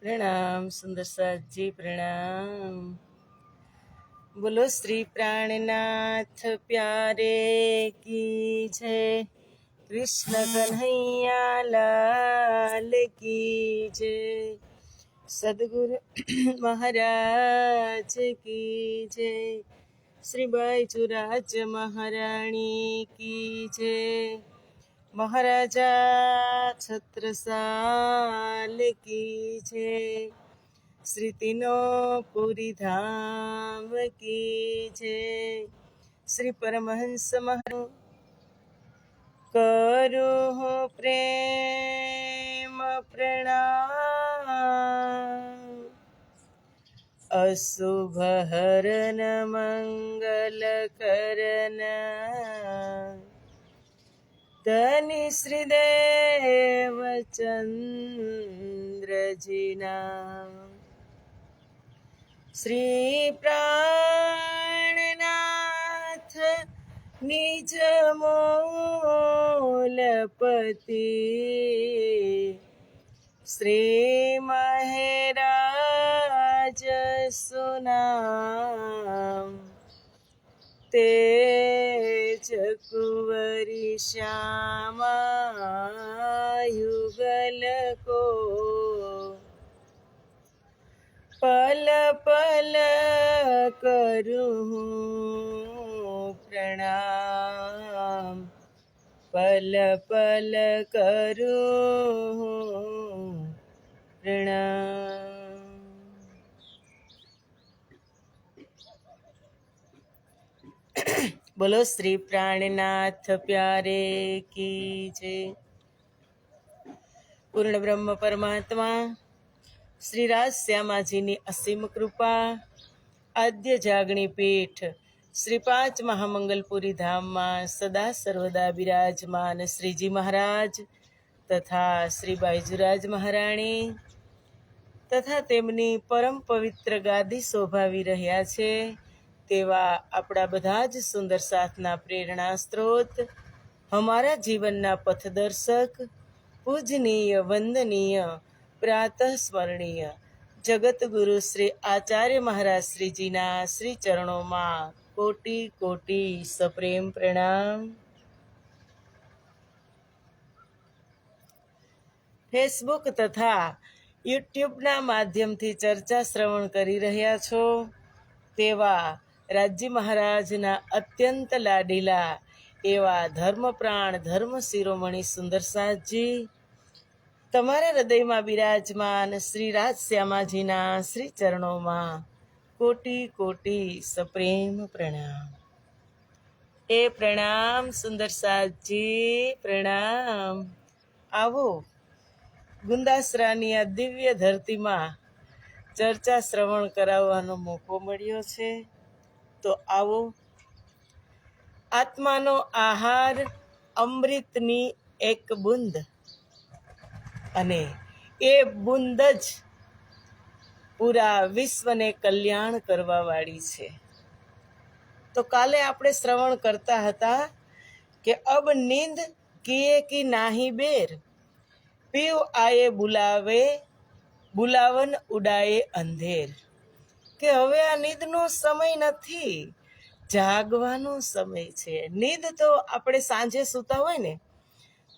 પ્રણામ, સુંદર સાજી પ્રણામ. બોલો, શ્રી પ્રાણનાથ પ્યારે કી જય. કૃષ્ણ કન્હૈયા લાલ કી જય. સદગુરુ મહારાજ કી જય. શ્રી બાઈચુરાજ મહારાણી કી જય. મહારાજા છત્રસાલ કી છે. શ્રીતિનો પુરી ધામ કી છે. શ્રી પરમહંસ મહારાજ કરું હું પ્રેમ પ્રણામ. અશુભ હરન મંગલ કરન ધની શ્રીદેવ ચંદ્રજીના. શ્રી પ્રાણનાથ નિજ મૂલપતિ. શ્રી મહેરાજ સુનામ. તેજ કુંવરી શ્યામા યુગલ કો પલ પલ કરું પ્રણામ પલ પલ કરું પ્રણામ બોલો, શ્રી પ્રાણનાથ પ્યારે કી જય. પૂર્ણ બ્રહ્મ પરમાત્મા, શ્રી રાજ શ્યામાજીની અસીમ કૃપા, આદ્ય જાગણી પીઠ, શ્રી પાંચ મહામંગલપુરી ધામમાં સદા સર્વદા બિરાજમાન શ્રીજી મહારાજ તથા શ્રી બાઈજુરાજ મહારાણી તથા તેમની પરમ પવિત્ર ગાદી શોભાવી રહ્યા છે. તેવા આપણા બધા જ સુંદર સાથના પ્રેરણા સ્ત્રોત, અમારા જીવનના પથદર્શક, પૂજનીય, વંદનીય પ્રાતઃ સ્મરણીય જગતગુરુ શ્રી આચાર્ય મહારાજ શ્રીજીના શ્રી ચરણોમાં કોટી કોટી સપ્રેમ પ્રણામ. ફેસબુક તથા યુટ્યુબના માધ્યમથી ચર્ચા શ્રવણ કરી રહ્યા છો તેવા રાજ્ય મહારાજના અત્યંત લાડીલા એવા ધર્મપ્રાણ, ધર્મ શિરોમણી સુંદરસાદજી તમારા હૃદયમાં બિરાજમાન શ્રી રાજ શ્યામાજીના શ્રી ચરણોમાં કોટી કોટી સપ્રેમ પ્રણામ. એ પ્રણામ સુંદરસાદજી પ્રણામ. આવો, ગુંદાસરાની આ દિવ્ય ધરતીમાં ચર્ચા શ્રવણ કરાવવાનો મોકો મળ્યો છે. તો આવો. આત્માનો આહાર અમૃતની એક બુંદ. અને એ બુંદ જ પૂરા વિશ્વને કલ્યાણ કરવાવાળી છે. તો કાલે આપણે શ્રવણ કરતા હતા કે અબ નીંદ કિએ કી નાહી બેર? પીવ આયે બુલાવે, બુલાવન ઉડાયે અંધેર. કે હવે આ નીંદનો સમય નથી. જાગવાનો સમય છે. નીંદ તો આપણે સાંજે સૂતા હોય ને,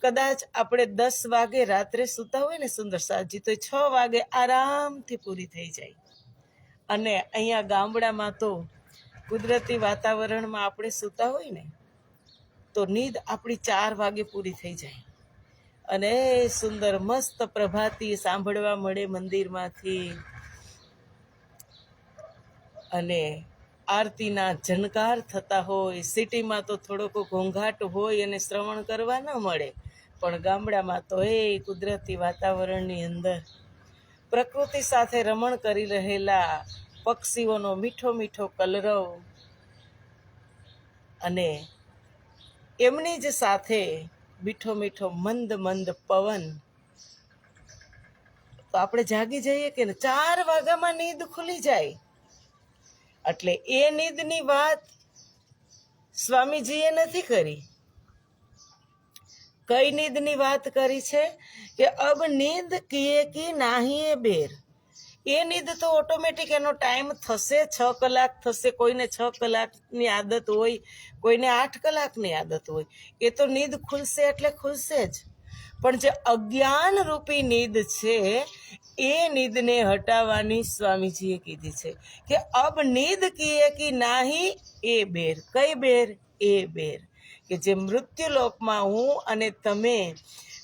કદાચ આપણે દસ વાગે રાત્રે સૂતા હોય ને સુંદર સાજી, તો છ વાગે આરામથી પૂરી થઈ જાય. અને અહીંયા ગામડામાં તો કુદરતી વાતાવરણમાં આપણે સૂતા હોય ને, તો નીંદ આપણી ચાર વાગે પૂરી થઈ જાય. અને સુંદર મસ્ત પ્રભાતી સાંભળવા મળે મંદિરમાંથી. અને આરતીના ઝનકાર થતા હોય, સિટીમાં તો થોડોક ઘોંઘાટ હોય અને શ્રવણ કરવા ન મળે, પણ ગામડામાં તો એ કુદરતી વાતાવરણની અંદર પ્રકૃતિ સાથે રમણ કરી રહેલા પક્ષીઓનો મીઠો મીઠો કલરવ અને એમની જ સાથે મીઠો મીઠો મંદ મંદ પવન. તો આપણે જાગી જઈએ કે ચાર વાગ્યામાં નીંદ ખુલી જાય? એટલે એ નિદની વાત સ્વામીજીએ નથી કરી. કઈ નિદની વાત કરી છે? કે અબ નિંદ કીએ કી નાહીએ બેર. એ નિદ તો ઓટોમેટિક એનો ટાઈમ થશે, છ કલાક થશે, કોઈને છ કલાકની આદત હોય, કોઈને આઠ કલાકની આદત હોય. એ તો નિંદ ખુલશે એટલે ખુલશે જ. પણ જે અજ્ઞાન રૂપી નીંદ છે, એ નિદને હટાવવાની સ્વામીજીએ કીધી છે કે અબ નીંદ કીએ કે નાહી, એ બેર. કઈ બેર? એ બેર. કે જે મૃત્યુલોકમાં હું અને તમે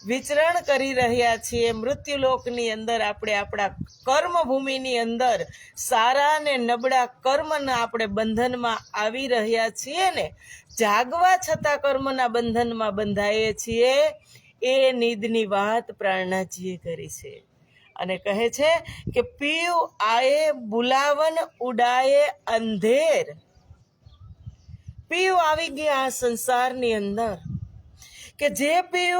વિચરણ કરી રહ્યા છીએ, મૃત્યુલોકની અંદર આપણે આપણા કર્મભૂમિની અંદર સારા ને નબળા કર્મના આપણે બંધનમાં આવી રહ્યા છીએ ને, જાગવા છતાં કર્મના બંધનમાં બંધાઈએ છીએ એ નિદની વાત પ્રાણનાથજીએ કરી છે. અને કહે છે કે, પીવ આયે બુલાવન ઉડાયે અંધેર. પીવ આવી ગયા આ સંસારની અંદર. કે જે પીવ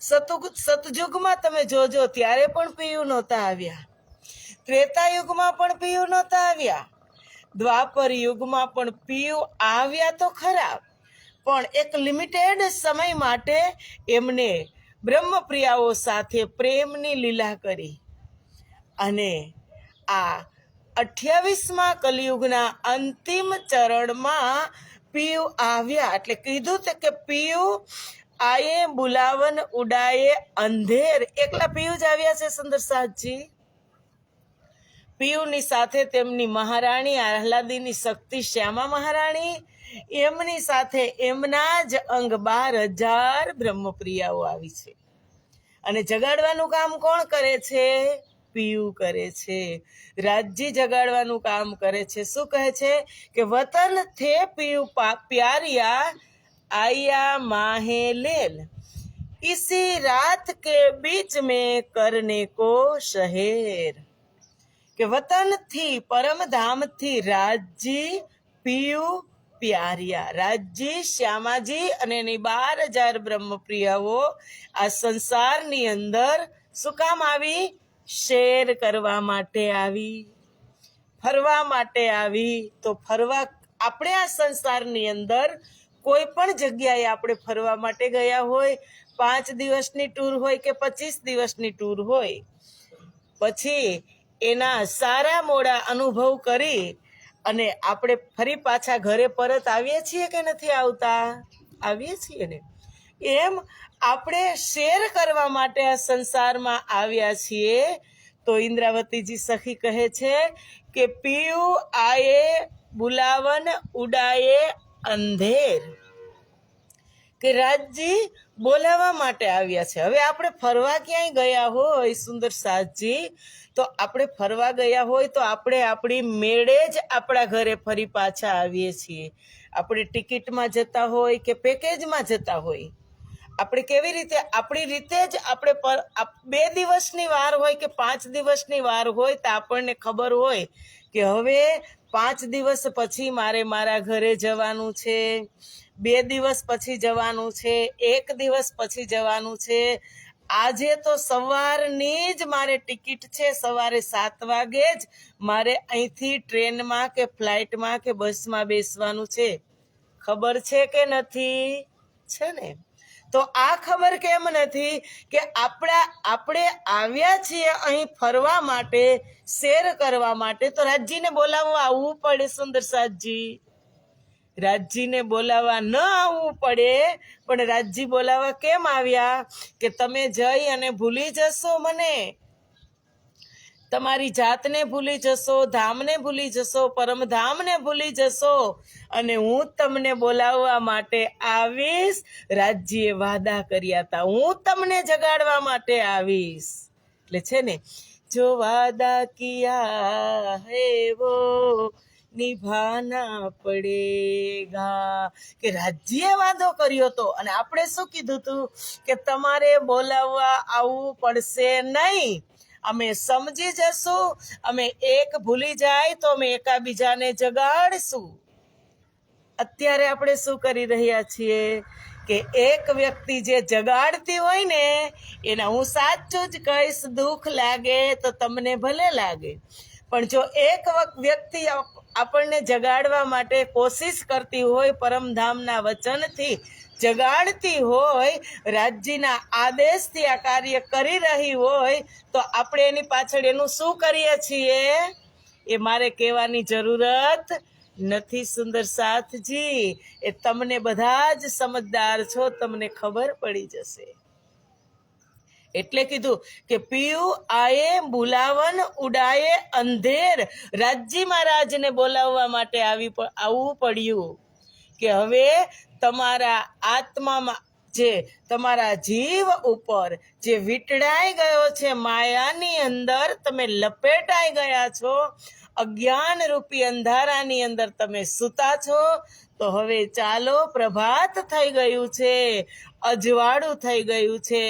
સતુગ, સતયુગમાં તમે જોજો, ત્યારે પણ પીયું નહોતા આવ્યા. ત્રેતા યુગમાં પણ પીયું નહોતા આવ્યા. દ્વાપર યુગમાં પણ પીયું આવ્યા તો ખરા પણ એક લિમિટેડ સમય માટે એમને બ્રહ્મપ્રિયાઓ સાથે પ્રેમની લીલા કરી. અને આ અઠ્યાવીસમાં કલિયુગના અંતિમ ચરણમાં પીયુ આવ્યા. એટલે કીધું તે કે પીયુ આયે બુલાવન ઉડાયે અંધેર. એકલા પીયુ જ આવ્યા છે સુંદરસાદજી પીયુની સાથે તેમની મહારાણી આહલાદીની શક્તિ શ્યામા મહારાણી એમની સાથે એમના જ અંગ બાર હજાર બ્રહ્મપ્રિયાઓ આવી છે. અને જગાડવાનું કામ કોણ કરે છે? પીયુ કરે છે. રાજજી જગાડવાનું કામ કરે છે. શું કહે છે? કે વતન થે પીયુ પ્યારિયા આયા માહે લેલ. इसी रात के बीच में करने को शહેર કે વતનથી પરમધામથી રાજજી પીયુ પ્યારિયા. રાજજી શ્યામાજી અને એની બાર હજાર બ્રહ્મપ્રિયાઓ આ સંસારની અંદર શું કામ આવી? શેર કરવા માટે આવી. ફરવા માટે આવી. તો ફરવા, આપણે આ સંસારની અંદર કોઈ પણ જગ્યાએ આપણે ફરવા માટે ગયા હોય, પાંચ દિવસની ટૂર હોય કે પચીસ દિવસની ટૂર હોય, પછી એના સારા મોડા અનુભવ કરી અને આપણે ફરી પાછા ઘરે પરત આવીએ છીએ કે નથી આવતા? આવીએ છીએ ને. એમ આપણે શેર કરવા માટે આ સંસારમાં આવ્યા છીએ. તો ઇન્દ્રાવતીજી સખી કહે છે કે, પીયુ આયે બુલાવન ઉડાયે અંધેર. કે રાજજી બોલાવવા માટે આવ્યા છે. હવે આપણે ફરવા ક્યાંય ગયા હોય, સુંદર સાહજી તો આપણે ફરવા ગયા હોય તો આપણે આપણી મેળે જ આપણા ઘરે ફરી પાછા આવીએ છીએ. આપણે ટિકિટમાં જતા હોય કે પેકેજમાં જતા હોય. આપણે કેવી રીતે, આપણી રીતે જ આપણે પર બે દિવસની વાર હોય કે પાંચ દિવસની વાર હોય તો આપણને ખબર હોય કે હવે પાંચ દિવસ પછી મારે મારા ઘરે જવાનું છે, બે દિવસ પછી જવાનું છે, એક દિવસ પછી જવાનું છે. આજે તો સવારની જ મારે ટિકિટ છે, સવારે સાત વાગે જ મારે અહીંથી ટ્રેનમાં કે ફ્લાઇટમાં કે બસમાં બેસવાનું છે. ખબર છે કે નથી? છે ને? તો આ ખબર કેમ નથી કે આપણા, આપણે આવ્યા છીએ અહીં ફરવા માટે, શેર કરવા માટે? તો રાજજીને બોલાવવા આવવું પડે સુંદર સાતજી રાજજીને બોલાવવા ન આવવું પડે, પણ રાજજી બોલાવવા કેમ આવ્યા? કે તમે જઈ અને ભૂલી જશો મને? તમારી જાતને ભૂલી જશો, ધામને ભૂલી જશો, પરમધામને ભૂલી જશો અને હું તમને બોલાવવા માટે આવીશ. રાજ્યએ વાદા કર્યા હતા હું તમને જગાડવા માટે આવીશ. એટલે છે ને, જો વાદા કિયા હે વો, નિભાના પડેગા. કે રાજ્યે વાદો કર્યો હતો અને આપણે શું કીધું તું? કે તમારે બોલાવવા આવવું પડશે નહીં. અમે સમજી જશું, અમે એક ભૂલી જાય તો અમે એકાબીજાને જગાડશું. અત્યારે આપણે શું કરી રહ્યા છીએ કે એક વ્યક્તિ જે જગાડતી હોય ને, એને હું સાચું જ કહીશ, દુઃખ લાગે તો તમને ભલે લાગે. પણ જો એક વ્યક્તિ આપણને જગાડવા માટે કોશિશ કરતી હોય પરમધામના વચનથી જગાડતી હોય, રાજ્યના આદેશથી આ કાર્ય કરી રહી હોય, તો આપણે એની પાછળ એનું શું કરીએ છીએ? એ મારે કહેવાની જરૂરત નથી, સુંદર સાથજી. એ તમને બધા જ સમજદાર છો, તમને ખબર પડી જશે. એટલે કીધું કે પિયું આયે બુલાવન ઉડાયે અંધેર. રાજ્જી મહારાજને બોલાવવા માટે આવી આવવું પડ્યું. કે હવે તમારા આત્મામાં જે તમારા જીવ ઉપર જે વીંટળાઈ ગયો છે, માયાની અંદર તમે લપેટાઈ ગયા છો અજ્ઞાન રૂપી અંધારાની અંદર તમે સૂતા છો, તો હવે ચાલો પ્રભાત થઈ ગયું છે, અજવાળું થઈ ગયું છે.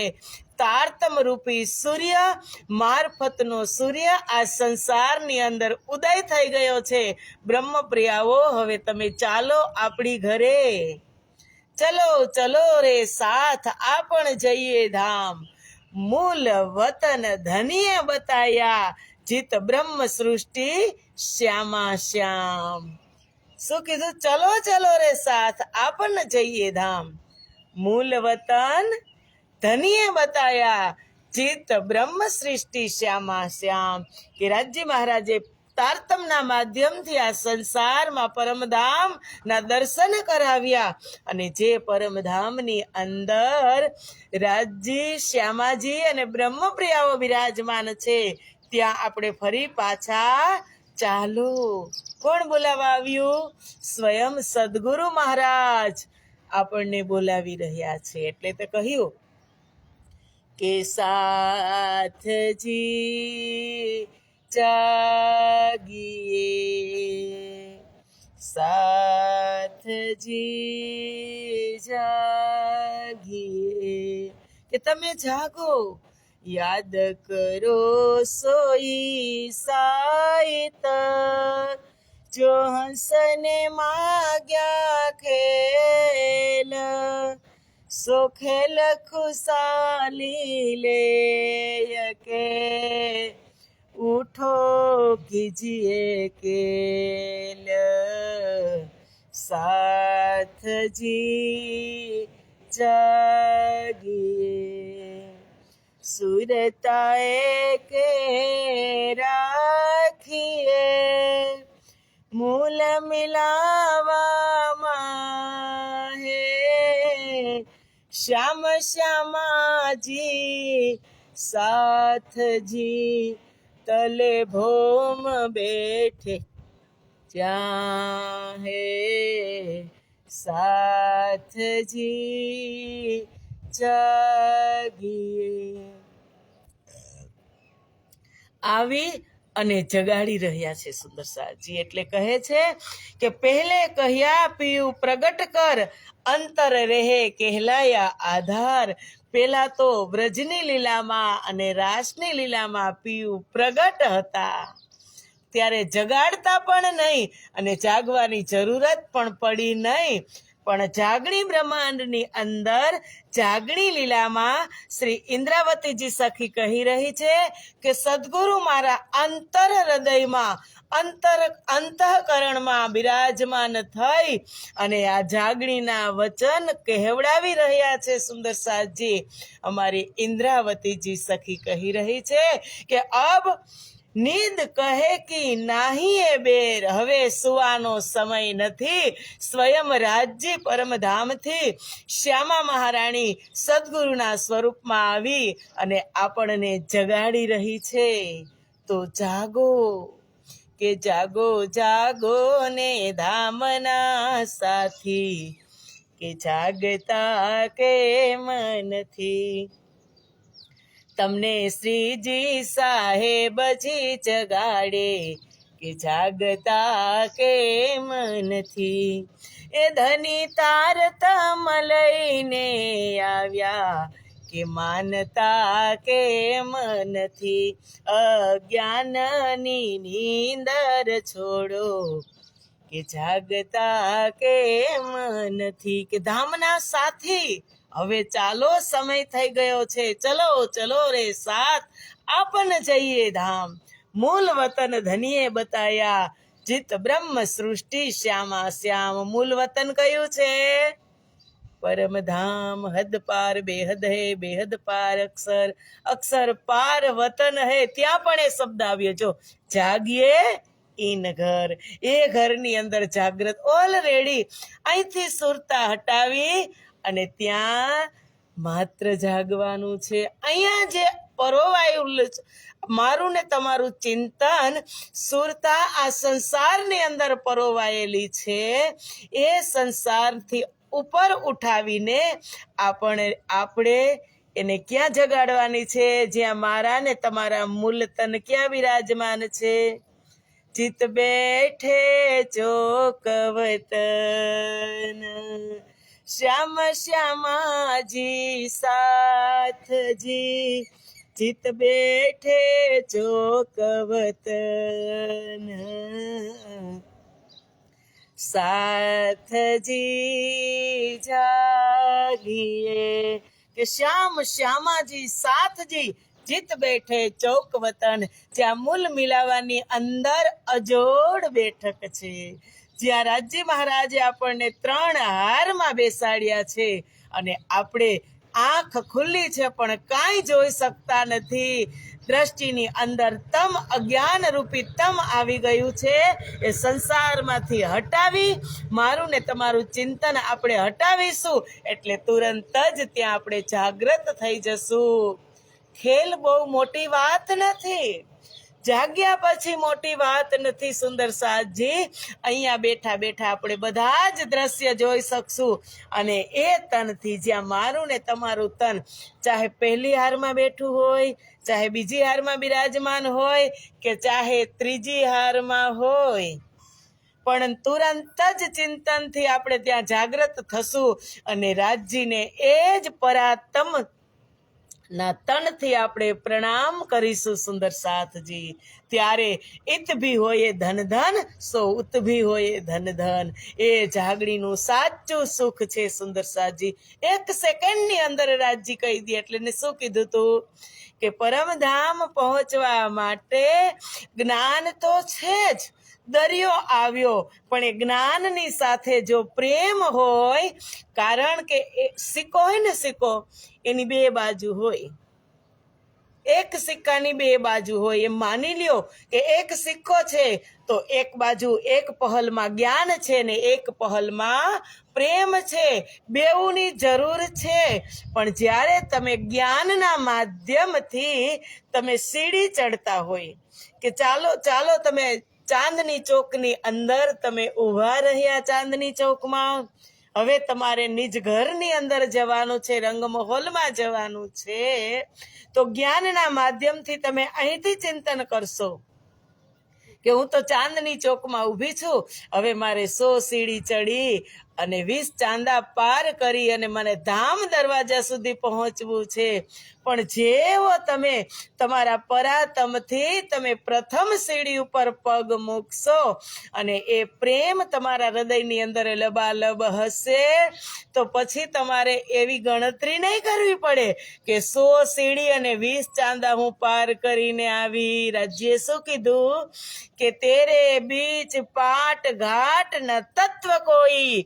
તારતમ રૂપી સૂર્ય, મારફતનો સૂર્ય આ સંસારની અંદર ઉદય થઈ ગયો છે. બ્રહ્મપ્રિયાઓ, હવે તમે ચાલો આપણી ઘરે. ચલો ચલો રે સાથ આપણ જઈએ ધામ. મૂલ વતન ધનીએ બતાયા, જીત બ્રહ્મ સૃષ્ટિ શ્યામા શ્યામ. શું કીધું? ચલો ચલો રે સાથ આપણ જઈએ ધામ. મૂલ વતન ધનીએ બતાયા ચિત્ત બ્રહ્મ સૃષ્ટિ શ્યામા શ્યામ. કે રાજ્ય મહારાજે તારતમના માધ્યમથી આ સંસારમાં પરમધામ ના દર્શન કરાવ્યા અને જે પરમધામની અંદર રાજજી, શ્યામાજી અને બ્રહ્મપ્રિયાઓ બિરાજમાન છે, ત્યાં આપણે ફરી પાછા ચાલો. કોણ બોલાવા આવ્યું? સ્વયં સદગુરુ મહારાજ આપણને બોલાવી રહ્યા છે. એટલે તો કહ્યું કે સાથજી જાગીએ સાથજી જાગીએ કે તમે જાગો યાદ કરો સોઈ સાયત જો હંસને માગ્યા ખેલ સો ખેલ ખુશાલી લે કે, ઉઠો કીજીએ કેલ સાથજી જાગીએ. સુરતાએ કે રાખીએ મૂલ મિલાવામાં શ્યામ શ્યામાજી સાથજી તલે ભોમ બેઠે. ત્યાં હે સાથજી જાગીએ. આવી અને જગાડી રહ્યા છે સુંદર શાહજી એટલે કહે છે કે પહેલે કહ્યા પીવ પ્રગટ કર, અંતર રહે કહેલાયા આધાર. પેલા તો વ્રજની લીલામાં અને રાસની લીલામાં પીયું પ્રગટ હતા. ત્યારે જગાડતા પણ નહીં અને જાગવાની જરૂરત પણ પડી નહીં. પણ જાગણી બ્રહ્માંડની અંદર જાગણી લીલામાં શ્રી ઇન્દ્રાવતીજી સખી કહી રહી છે કે સદગુરુ મારા અંતર હૃદયમાં, અંતર, અંતઃકરણમાં બિરાજમાન થઈ અને આ જાગણીના વચન કહેવડાવી રહ્યા છે સુંદર સાજી અમારી ઇન્દ્રાવતીજી સખી કહી રહી છે કે અબ નીંદ કહે કે નાહી એ બેર. હવે સુવાનો સમય નથી. સ્વયં રાજ્ય પરમધામથી શ્યામા મહારાણી સદગુરુના સ્વરૂપમાં આવી અને આપણને જગાડી રહી છે. તો જાગો, કે જાગો જાગો ને ધામના સાથી, કે જાગતા કે મનથી. તમને શ્રીજી સાહેબજી જગાડે કે જાગતા કે મનથી એ ધની તાર તમ લઈને આવ્યા કે માનતા કે મનથી અજ્ઞાનની નીંદર છોડો કે જાગતા કે મનથી કે ધામના સાથી હવે ચાલો સમય થઈ ગયો છે. ચલો ચલો રે સાથ. આપન જઈએ ધામ. મૂલ વતન ધનીએ બતાયા. જીત બ્રહ્મ સૃષ્ટિ શ્યામા શ્યામ. મૂલ વતન કયું છે? પરમ ધામ. હદ પાર, બેહદ હે, બેહદ પાર અક્ષર. અક્ષર પાર વતન હે. ત્યાં પણ એ શબ્દ આવ્યો. જો, જાગીએ ઇન ઘર. એ ઘરની અંદર જાગ્રત. ઓલરેડી અહીંથી સુરતા હટાવી અને ત્યાં માત્ર જાગવાનું છે. અહીંયા જે પરોવાયું મારું ને તમારું ચિંતન સુરતા આ સંસારની અંદર પરોવાયેલી છે. એ સંસારથી ઉપર ઉઠાવીને આપણે આપણે એને ક્યાં જગાડવાની છે? જ્યાં મારા ને તમારા મૂલ તન ક્યાં વિરાજમાન છે? ચિત બેઠે ચોકવતન શ્યામ શ્યામાજી સાથજી. ચિત બેઠે ચોકવતન. સાથજી જાગીએ કે શ્યામ શ્યામાજી સાથજી જીત બેઠે ચોક વતન જ્યાં મૂલ મિલાવાની અંદર અજોડ બેઠક છે. જ્યાં રાજ્ય મહારાજે આપણને ત્રણ હારમાં બેસાડ્યા છે અને આપણે આંખ ખુલ્લી છે, પણ કાંઈ જોઈ શકતા નથી. દ્રષ્ટિની અંદર તમ અજ્ઞાન રૂપી તમ આવી ગયું છે, એ સંસારમાંથી હટાવી મારું ને તમારું ચિંતન આપણે હટાવીશું, એટલે તુરંત જ ત્યાં આપણે જાગૃત થઈ જશું. ખેલ બહુ મોટી વાત નથી. જાગ્યા પછી મોટી વાત નથી, સુંદર સાજી અહીંયા બેઠા બેઠા આપણે બધા જ દ્રશ્ય જોઈ શકશું. અને એ તનથી જ્યાં મારું ને તમારું તન, ચાહે પહેલી હારમાં બેઠું હોય, ચાહે બીજી હારમાં બિરાજમાન હોય, કે ચાહે ત્રીજી હારમાં હોય. પણ તુરંત જ ચિંતનથી આપણે ત્યાં જાગૃત થશું અને રાજજીને એ જ પરાતમ ના તનથી આપણે પ્રણામ કરીશું, સુંદર સાથજી. ત્યારે ઇત ભી હોય ધન ધન સો ઉત ભી હોય ધન ધન એ જાગણીનું સાચું સુખ છે, સુંદર સાથજી. એક સેકન્ડની અંદર રાજજી કહી દે, એટલે ને શું કીધું તું? કે પરમધામ પહોંચવા માટે જ્ઞાન તો છે જ દરિયો આવ્યો. પણ એ જ્ઞાનની સાથે જો પ્રેમ હોય, કારણ કે એ સિક્કો હોય ને સિક્કો, એની બે બાજુ હોય. એક સિક્કાની બે બાજુ હોય. એમ માની લ્યો કે એક સિક્કો છે, તો એક બાજુ એક પહલમાં જ્ઞાન છે ને એક પહલમાં પ્રેમ છે. બેઉની જરૂર છે. પણ જ્યારે તમે જ્ઞાનના માધ્યમથી તમે સીડી ચડતા હોય, કે ચાલો ચાલો તમે ચાંદની ચોકની અંદર તમે ઊભા રહ્યા ચાંદની ચોકમાં. હવે તમારે નિજ ઘરની અંદર જવાનું છે, રંગમહોલમાં જવાનું છે. તો જ્ઞાનના માધ્યમથી તમે અહીંથી ચિંતન કરશો કે હું તો ચાંદની ચોકમાં ઊભી છું. હવે મારે સો સીડી ચડી અને વીસ ચાંદા પાર કરી અને મને ધામ દરવાજા સુધી પહોંચવું છે. પણ જેવો તમે તમારા પરાતમથી તમે પ્રથમ સીડી ઉપર પગ મૂકશો અને એ પ્રેમ તમારા હૃદયની અંદર લબાલબ હશે, તો પછી તમારે એવી ગણતરી નહીં કરવી પડે કે સો સીડી અને વીસ ચાંદા હું પાર કરીને આવી. રાજ્યે શું કીધું? કે તેરે બીચ પાટ ઘાટ ન તત્વ કોઈ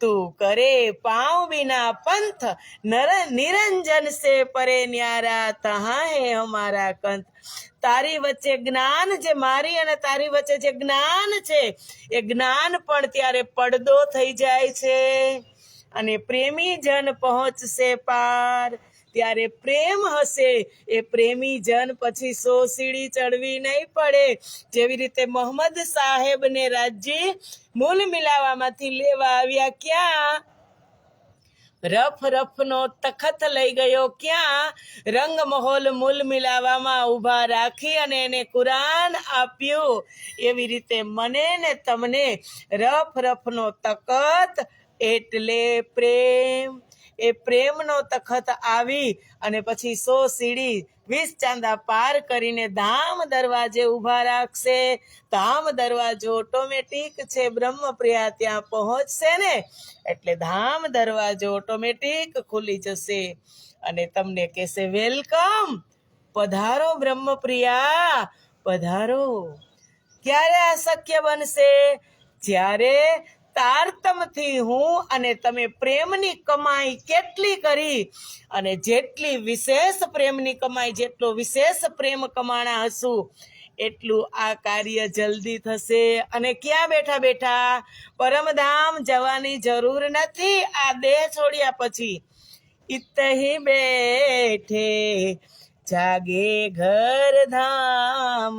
તું કરે પાઉ વિના પંથ, નર નિરંજન સે પરે ન્યારા, તહા હે અમારા કંથ. તારી વચ્ચે જ્ઞાન જે મારી અને તારી વચ્ચે જે જ્ઞાન છે, એ જ્ઞાન પણ ત્યારે પડદો થઈ જાય છે. અને પ્રેમી જન પહોંચશે પાર. ત્યારે પ્રેમ હશે. એ પ્રેમી જન પછી સો સીડી ચડવી નહીં પડે. જેવી રીતે મોહમ્મદ સાહેબ ને રાજ્ય મૂલ મિલાવામાંથી લેવા આવ્યા ક્યાં? રફ રફનો તખત લઈ ગયો ક્યાં? રંગ મહોલ મૂલ મિલાવામાં ઊભા રાખી અને એને કુરાન આપ્યું. એવી રીતે મને ને તમને રફ રફનો તખત એટલે પ્રેમ. એ પ્રેમનો તખત આવી અને પછી સો સીડી વીસ ચાંદા પાર કરીને ધામ દરવાજે ઊભા રાખશે. ધામ દરવાજો ઓટોમેટિક છે, બ્રહ્મપ્રિયા ત્યાં પહોંચશે ને? એટલે ધામ દરવાજો ઓટોમેટિક ખુલી જશે. અને તમને કહેશે, વેલકમ, પધારો બ્રહ્મપ્રિયા, પધારો. ક્યારે આ શક્ય બનશે? જ્યારે તારતમથી હું અને તમે પ્રેમની કમાઈ કેટલી કરી અને જેટલી વિશેષ પ્રેમની કમાઈ, જેટલો વિશેષ પ્રેમ કમાણા હશું, એટલું આ કાર્ય જલ્દી થશે. અને ક્યાં બેઠા બેઠા? પરમધામ જવાની જરૂર નથી. આ દેહ છોડ્યા પછી ઇતહી બેઠે જાગે ઘર ધામ.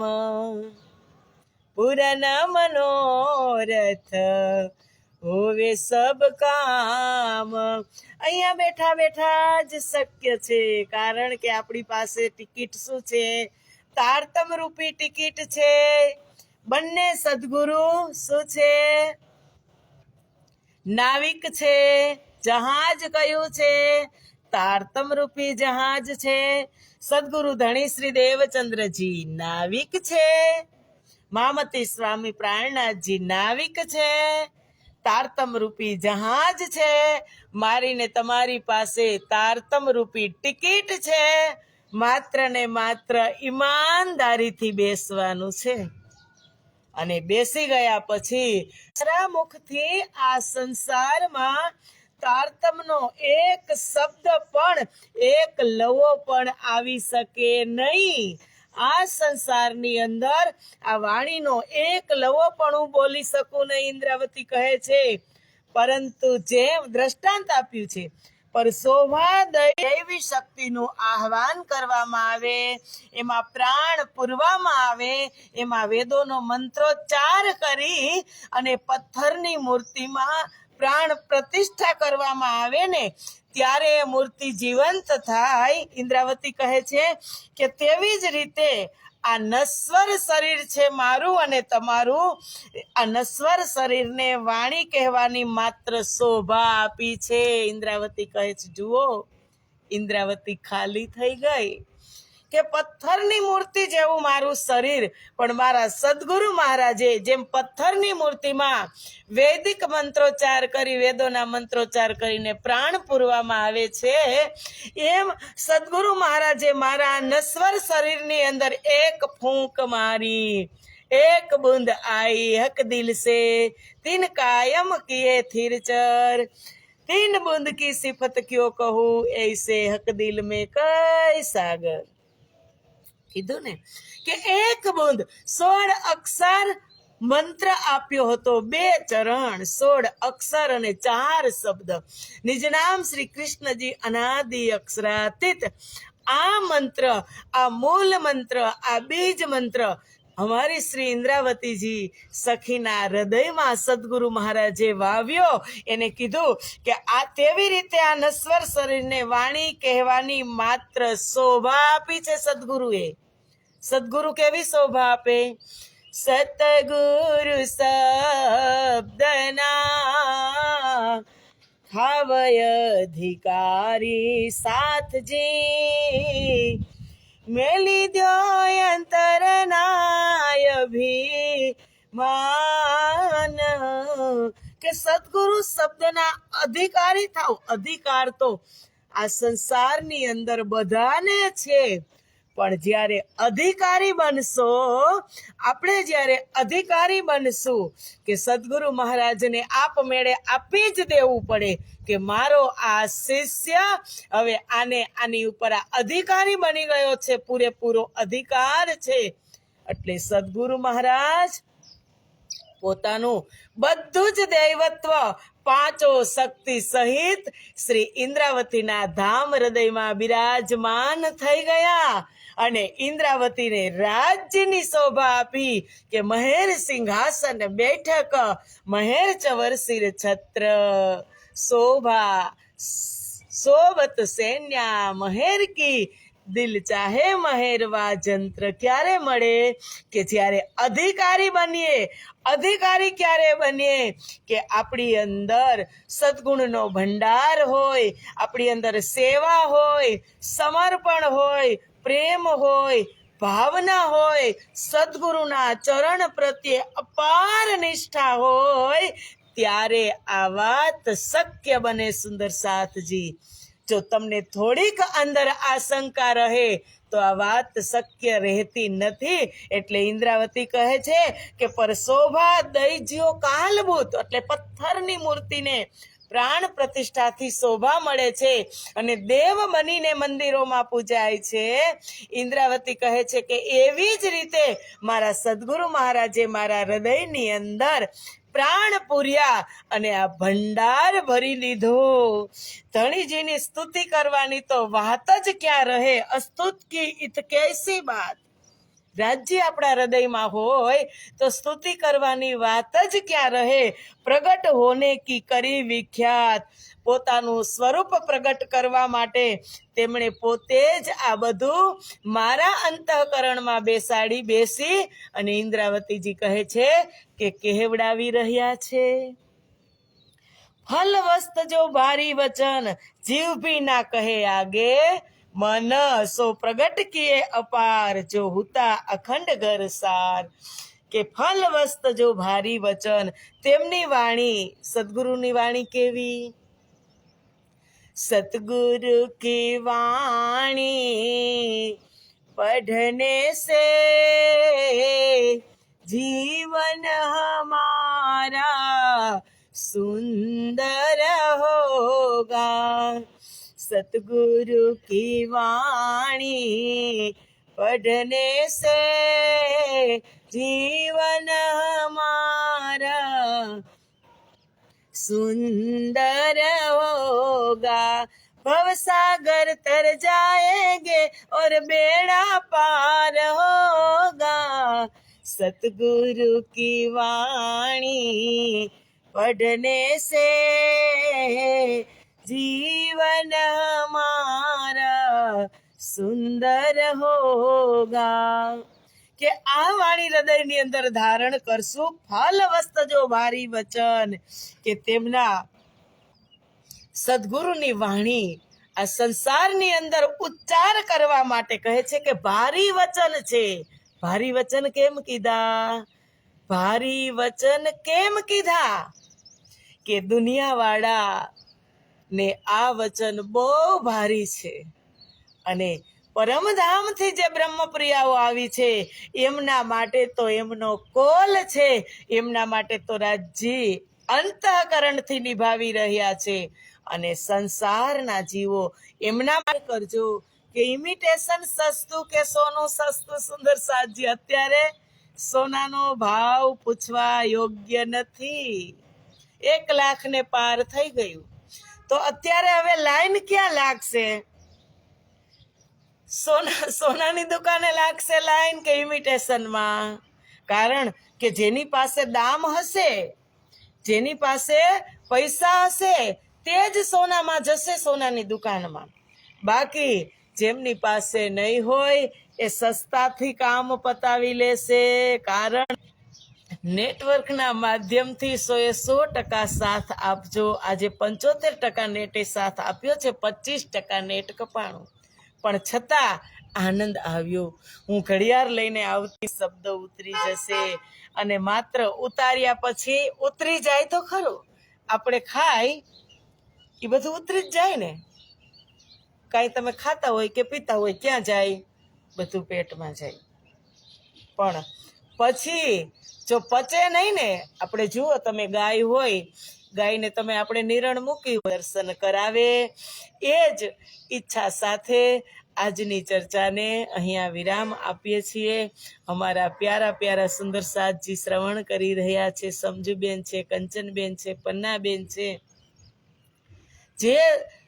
પૂરન મનોરથ હોવે સબ કામ. અહીંયા બેઠા બેઠા જ શક્ય છે, કારણ કે આપણી પાસે ટિકિટ શું છે? તારતમ રૂપી ટિકિટ છે. બંને સદગુરુ શું છે? નાવિક છે, જહાજ કયું છે? તારતમ રૂપી જહાજ છે. સદગુરુ ધણી શ્રી દેવચંદ્રજી નાવિક છે. મામતી સ્વામી પ્રાણનાથજી નાવિક છે. તારતમ રૂપી જહાજ છે. મારીને તમારી પાસે તારતમ રૂપી ટિકિટ છે. માત્ર ને માત્ર ઈમાનદારીથી બેસવાનું છે. અને બેસી ગયા પછી ખરા મુખથી આ સંસારમાં તારતમનો એક શબ્દ પણ, એક લવો પણ આવી શકે નહીં. આ સંસારની અંદર આ વાણીનો એક લવો પણ હું બોલી શકું નહીં, ઇન્દ્રાવતી કહે છે. પરંતુ જેમ દ્રષ્ટાંત આપ્યું છે, પર શોભા દૈવી શક્તિનું આહવાન કરવામાં આવે, એમાં પ્રાણ પૂરવામાં આવે, એમાં વેદોનો મંત્રોચ્ચાર કરી અને પથ્થરની મૂર્તિમાં પ્રાણ પ્રતિષ્ઠા કરવામાં આવે ને, ત્યારે એ મૂર્તિ જીવંત થાય. ઇન્દ્રાવતી કહે છે કે તેવી જ રીતે આ નશ્વર શરીર છે મારું અને તમારું. આ નશ્વર શરીરને વાણી કહેવાની માત્ર શોભા આપી છે. ઇન્દ્રાવતી કહે છે, જુઓ, ઇન્દ્રાવતી ખાલી થઈ ગઈ. કે પથ્થરની મૂર્તિ જેવું મારું શરીર પણ મારા સદગુરુ મહારાજે જેમ પથ્થરની મૂર્તિમાં વૈદિક મંત્રોચ્ચાર કરી વેદોના મંત્રોચ્ચાર કરીને પ્રાણ પૂરવામાં આવે છે એમ સદગુરુ મહારાજે મારા નશ્વર શરીરની અંદર એક ફૂંક મારી एक बूंद आई हक दिल से तीन कायम किए थिर चर तीन बूंद की सिफत क्यों कहूँ ऐसे हक दिल में कई सागर કીધું ને, કે એક બુંદ સોળ અક્ષર મંત્ર આપ્યો હતો, બે ચરણ, સોળ અક્ષર અને ચાર શબ્દ. નિજ નામ શ્રી કૃષ્ણજી અનાદિ અક્ષરાતીત. આ મંત્ર, આ મૂળ મંત્ર, આ બીજ મંત્ર અમારી શ્રી ઇન્દ્રાવતીજી સખીના હૃદયમાં સદગુરુ મહારાજે વાવ્યો. એને કીધું કે આ તેવી રીતે આ નશ્વર શરીરને વાણી કહેવાની માત્ર શોભા આપી છે સદગુરુએ? સદગુરુ કેવી શોભા આપે? સતગુરુ શબ્દના ખાવય અધિકારી સાથજી. મેલી દો અંતરનાય ભી માન કે સદગુરુ શબ્દના અધિકારી થાવ અધિકાર તો આ સંસારની અંદર બધાને છે. પણ જ્યારે અધિકારી બનશો, આપણે જ્યારે અધિકારી બનશું કે સદગુરુ મહારાજને આપમેળે આપી જ દેવું પડે કે મારો આ શિષ્ય હવે આને આની ઉપર આ અધિકારી બની ગયો છે, પૂરેપૂરો અધિકાર છે. એટલે સદગુરુ મહારાજ, પોતાનું બધું જ દૈવત્વ, પાંચો શક્તિ સહિત શ્રી ઇન્દ્રાવતીના ધામ હૃદયમાં બિરાજમાન થઈ ગયા. અને ઇન્દ્રાવતીને રાજ્યની શોભા આપી કે મહેર સિંહાસન બેઠક, મહેર ચવર છત્ર. શોભા સોબત સૈન્યા, મહેર કી દિલ ચાહે મહેરવા જંત્ર ક્યારે મળે? કે જ્યારે અધિકારી બનીએ, અધિકારી ક્યારે બનીએ? કે આપણી અંદર સદગુણનો ભંડાર હોય, આપણી અંદર સેવા હોય, સમર્પણ હોય પ્રેમ હોય, ભાવના હોય, સદગુરુના ચરણ પ્રત્યે અપાર નિષ્ઠા હોય, ત્યારે આ વાત શક્ય બને, સુંદર સાથજી. જો તમને થોડીક અંદર આશંકા રહે, તો આ વાત શક્ય રહેતી નથી. એટલે ઇન્દ્રાવતી કહે છે કે પરશોભા દૈજ્યો કાલભૂત, એટલે પથ્થરની મૂર્તિને પ્રાણ પ્રતિષ્ઠાથી શોભા મળે છે અને દેવ બનીને મંદિરોમાં પૂજાય છે. ઇન્દ્રાવતી કહે છે કે એવી જ રીતે મારા સદગુરુ મહારાજે મારા હૃદયની અંદર પ્રાણ પૂર્યા અને આ ભંડાર ભરી લીધો. ધણીજીની સ્તુતિ કરવાની તો વાત જ ક્યાં રહે? અસ્તુત કી ઇત કેસી બાત. રાજ્ય આપણા હૃદયમાં હોય તો સ્તુતિ કરવાની વાત જ ક્યાં રહે? પ્રગટ હોને કી કરી વિખ્યાત? પોતાનું સ્વરૂપ પ્રગટ કરવા માટે તેમણે પોતે જ આ બધું મારા અંતઃકરણમાં બેસાડી બેસી અને ઇન્દ્રાવતીજી કહે છે કે કહેવડાવી રહ્યા છે. ફલ વસ્ત જો ભારી વચન, જીવ ભી ના કહે આગે મનસો પ્રગટ કિએ અપાર, જો હુતા અખંડ ઘર સાર. કે ફલ વસ્ત જો ભારી વચન, તેમની વાણી, સદગુરુની વાણી કેવી? સતગુરુ કી વાણી પઢને સે. જીવન હમારા સુંદર હોગા. सतगुरु की वाणी पढ़ने से जीवन हमारा सुंदर होगा भव सागर तर जाएंगे और बेड़ा पार होगा सतगुरु की वाणी पढ़ने से जीवन हमारा સુંદર હોગા કે આ વાણી હૃદયની અંદર ધારણ કરશું ફલ વસ્ત જો ભારી વચન કે તેમના સદગુરુની વાણી આ સંસારની અંદર ઉચ્ચાર કરવા માટે કહે છે કે ભારી વચન છે ભારી વચન કેમ કીધા ભારી વચન કેમ કીધા કે દુનિયાવાળા ને આ વચન બહુ ભારી છે. અને પરમધામથી જે બ્રહ્મપ્રિયાઓ આવી છે, એમના માટે તો એમનો કોલ છે. એમના માટે તો રાજ્ય અંતઃકરણથી નિભાવી રહ્યા છે. અને સંસારના જીવો એમના માટે કરજો કે ઇમિટેશન સસ્તું કે સોનું સસ્તું સુંદર સાજી અત્યારે સોનાનો ભાવ પૂછવા યોગ્ય નથી. એક લાખ ને પાર થઈ ગયું. તો અત્યારે હવે લાઈન ક્યાં લાગશે? સોના, સોનાની દુકાને લાગશે લાઈન કે ઇમિટેશનમાં? કારણ કે જેની પાસે દામ હશે, જેની પાસે પૈસા હશે, તે જ સોનામાં જશે સોનાની દુકાનમાં. બાકી જેમની પાસે નહીં હોય, એ સસ્તાથી કામ પતાવી લેશે. કારણ નેટવર્કના માધ્યમથી સો એ સો ટકા સાથ આપજો. આજે પંચોતેર ટકા નેટે સાથ આપ્યો છે, પચીસ ટકા નેટ કપાણું. પણ છતાં આનંદ આવ્યો. હું ઘડિયાળ લઈને આવતી શબ્દ ઉતરી જશે અને માત્ર ઉતાર્યા પછી ઉતરી જાય તો ખરું. આપણે ખાય એ બધું ઉતરી જ જાય ને. કાંઈ તમે ખાતા હોય કે પીતા હોય, ક્યાં જાય? બધું પેટમાં જાય. પણ પછી જો પચે નહીં ને, આપણે જુઓ તમે ગાય હોય, ગાયને તમે આપણે નિરણ મૂકી દર્શન કરાવે. એ જ ઈચ્છા સાથે આજની ચર્ચાને અહીંયા વિરામ આપીએ છીએ. અમારા પ્યારા પ્યારા સુંદર સાધજી શ્રવણ કરી રહ્યા છે. સમજુબેન છે, કંચનબેન છે, પન્નાબેન છે. જે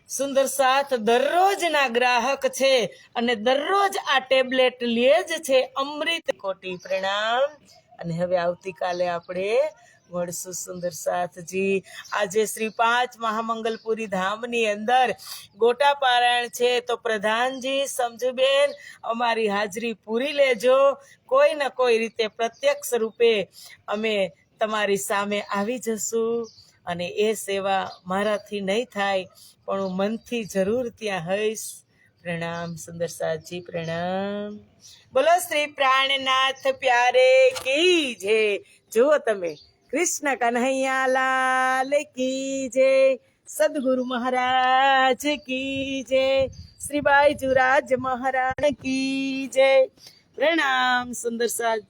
સુંદર સાથ દરરોજના ગ્રાહક છે અને દરરોજ આ ટેબ્લેટ લે જ છે. અમૃત કોટી પ્રણામ. અને હવે આવતીકાલે આપણે મળશું સુંદર સાથજી. આજે શ્રી પાંચ મહામંગલપુરી ધામની અંદર ગોટા પારાયણ છે. તો પ્રધાનજી, સમજુબેન, અમારી હાજરી પૂરી લેજો. કોઈ ને કોઈ રીતે પ્રત્યક્ષ રૂપે અમે તમારી સામે આવી જશું. અને એ સેવા મારાથી નહીં થાય, પણ હું મનથી જરૂર ત્યાં હઈશ. પ્રણામ, સુંદર સાજી પ્રણામ. બોલો શ્રી પ્રાણનાથ પ્યારે, કી જે? જુઓ તમે, કૃષ્ણ કન્હૈયા લાલ કી જે? સદગુરુ મહારાજ કી જય શ્રી બાઈજુરાજ મહારાણ કી જય પ્રણામ, સુંદર સાજ